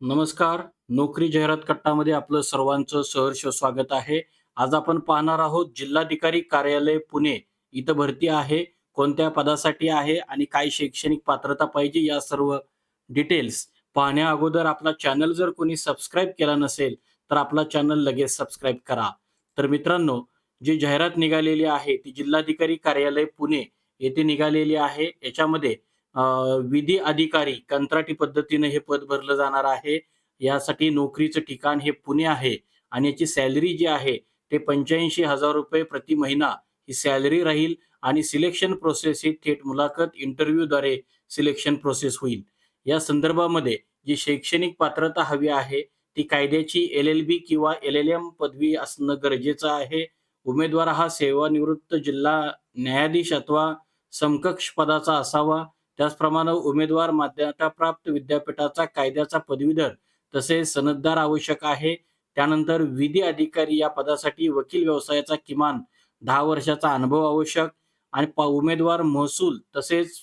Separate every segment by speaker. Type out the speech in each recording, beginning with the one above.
Speaker 1: नमस्कार. नोकरी जाहिरात कट्टामध्ये आपलं सर्वांचं सहर्ष स्वागत आहे. आज आपण पाहणार आहोत जिल्हाधिकारी कार्यालय पुणे इथं भरती आहे. कोणत्या पदासाठी आहे आणि काय शैक्षणिक पात्रता पाहिजे या सर्व डिटेल्स पाहण्या अगोदर आपला चॅनल जर कोणी सबस्क्राईब केला नसेल तर आपला चॅनल लगेच सबस्क्राईब करा. तर मित्रांनो जी जाहिरात निघालेली आहे ती जिल्हाधिकारी कार्यालय पुणे येथे निघालेली आहे. याच्यामध्ये विधी अधिकारी कंत्राटी पद्धतीने हे पद भरलं जाणार आहे. यासाठी नोकरीचं ठिकाण हे पुणे आहे आणि याची सॅलरी जी आहे ते पंच्याऐंशी हजार रुपये प्रति महिना ही सॅलरी राहील आणि सिलेक्शन प्रोसेस ही थेट मुलाखत इंटरव्ह्यूद्वारे सिलेक्शन प्रोसेस होईल. या संदर्भामध्ये जी शैक्षणिक पात्रता हवी आहे ती कायद्याची एल एल बी किंवा एल एल एम पदवी असणं गरजेचं आहे. उमेदवार हा सेवानिवृत्त जिल्हा न्यायाधीश अथवा समकक्ष पदाचा असावा. त्याचप्रमाणे उमेदवार मान्यताप्राप्त विद्यापीठाचा कायद्याचा पदवीधर तसेच सनददार आवश्यक आहे. त्यानंतर विधी अधिकारी या पदासाठी वकील व्यवसायाचा किमान दहा वर्षाचा अनुभव आवश्यक आणि उमेदवार महसूल तसेच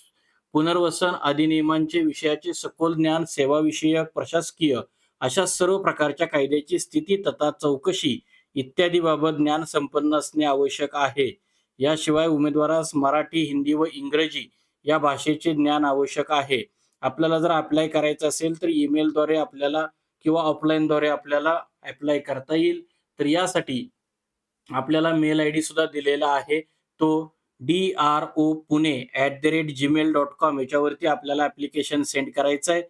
Speaker 1: पुनर्वसन अधिनियमांचे विषयाचे सखोल ज्ञान सेवाविषयक प्रशासकीय अशा सर्व प्रकारच्या कायद्याची स्थिती तथा चौकशी इत्यादी बाबत ज्ञान संपन्न असणे आवश्यक आहे. याशिवाय उमेदवारास मराठी हिंदी व इंग्रजी या भाषेचे ज्ञान आवश्यक आहे. आपल्याला जर अप्लाय करायचं असेल तर ईमेलद्वारे आपल्याला किंवा ऑफलाईनद्वारे आपल्याला अप्लाय करता येईल. तर यासाठी आपल्याला मेल आय डी सुद्धा दिलेला आहे. तो D R O Pune at the rate Gmail dot com याच्यावरती आपल्याला ॲप्लिकेशन सेंड करायचं आहे.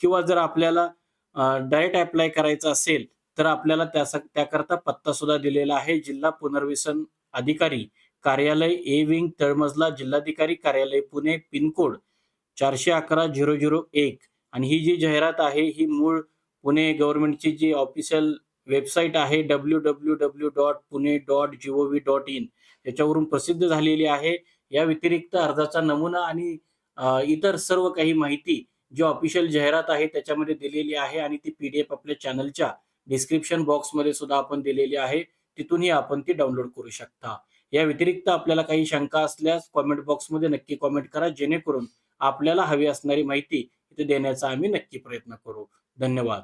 Speaker 1: किंवा जर आपल्याला डायरेक्ट अप्लाय करायचं असेल तर आपल्याला त्यासा त्याकरता पत्ता सुद्धा दिलेला आहे. जिल्हा पुनर्वसन अधिकारी कार्यालय ए विंग तळमजला जिल्हाधिकारी कार्यालय पुणे पिनकोड चारशे अकरा झिरो झिरो एक. आणि ही जी जाहिरात आहे ही मूळ पुणे गव्हर्नमेंटची जी ऑफिशियल वेबसाईट आहे W W W dot Pune dot G O V dot in याच्यावरून प्रसिद्ध झालेली आहे. या व्यतिरिक्त अर्जाचा नमुना आणि इतर सर्व काही माहिती जी ऑफिशियल जाहिरात आहे त्याच्यामध्ये दिलेली आहे आणि ती पीडीएफ आपल्या चॅनलच्या डिस्क्रिप्शन बॉक्समध्ये सुद्धा आपण दिलेली आहे. तिथूनही आपण ती डाउनलोड करू शकता. या व्यतिरिक्त आपल्याला काही शंका असल्यास कॉमेंट बॉक्समध्ये नक्की कॉमेंट करा जेणेकरून आपल्याला हवी असणारी माहिती इथे देण्याचा आम्ही नक्की प्रयत्न करू. धन्यवाद.